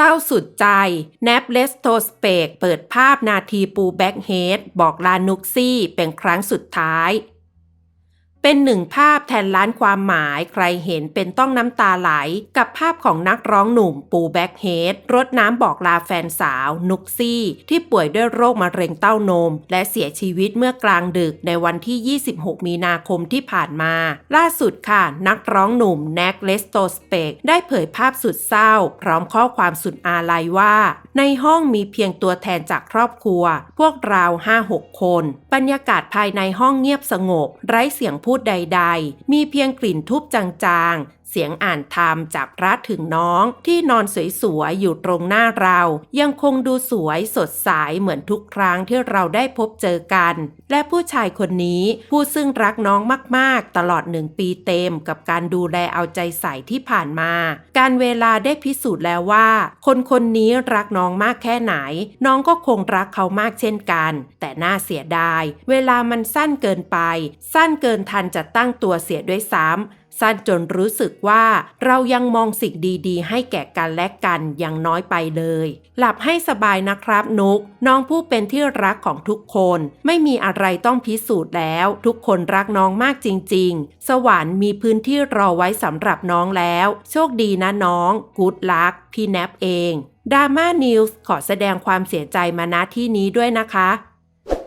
เศร้าสุดใจ แนปเลสโตสเปกเปิดภาพนาทีปูแบ็กเฮดบอกลานุกซี่เป็นครั้งสุดท้าย เป็นหนึ่งภาพแทนล้านความหมายใครเห็นเป็นต้องน้ำตาไหล กับภาพของนักร้องหนุ่มปูแบ็กเฮดรดน้ำบอกลาแฟนสาว นุกซี่ ที่ป่วยด้วยโรคมะเร็งเต้านม และเสียชีวิตเมื่อกลางดึกในวันที่ 26 มีนาคมที่ผ่านมา ล่าสุดค่ะ นักร้องหนุ่มแน็กเลสโตสเปกได้เผยภาพสุดเศร้า พร้อมข้อความสุดอาลัยว่า ในห้องมีเพียงตัวแทนจากครอบครัว พวกเรา 5-6 คน บรรยากาศภายในห้องเงียบสงบ ไร้เสียงพูดใด ๆ มีเพียงกลิ่นทุบจาง เสียงอ่านธรรมจากพระถึงน้องที่นอนสวยๆอยู่ตรงหน้าเรา ยังคงดูสวยสดใสเหมือนทุกครั้งที่เราได้พบเจอกัน และผู้ชายคนนี้ผู้ซึ่งรักน้องมากๆ ตลอดหนึ่งปีเต็มกับการดูแลเอาใจใส่ที่ผ่านมา การเวลาได้พิสูจน์แล้วว่า คนคนนี้รักน้องมากแค่ไหน น้องก็คงรักเขามากเช่นกัน แต่น่าเสียดาย เวลามันสั้นเกินไป สั้นเกินทันจะตั้งตัวเสียด้วยซ้ำสั้นจนรู้สึกว่าเรายังมองสิ่งดีๆ ให้แก่กันและกันยังน้อยไปเลย หลับให้สบายนะครับนุก น้องผู้เป็นที่รักของทุกคน ไม่มีอะไรต้องพิสูจน์แล้ว ทุกคนรักน้องมากจริง ๆ สวรรค์มีพื้นที่รอไว้สำหรับน้องแล้ว โชคดีนะน้องกูดลักพี่แนบเองดราม่านิวส์ขอแสดงความเสียใจมาณที่นี้ด้วยนะคะ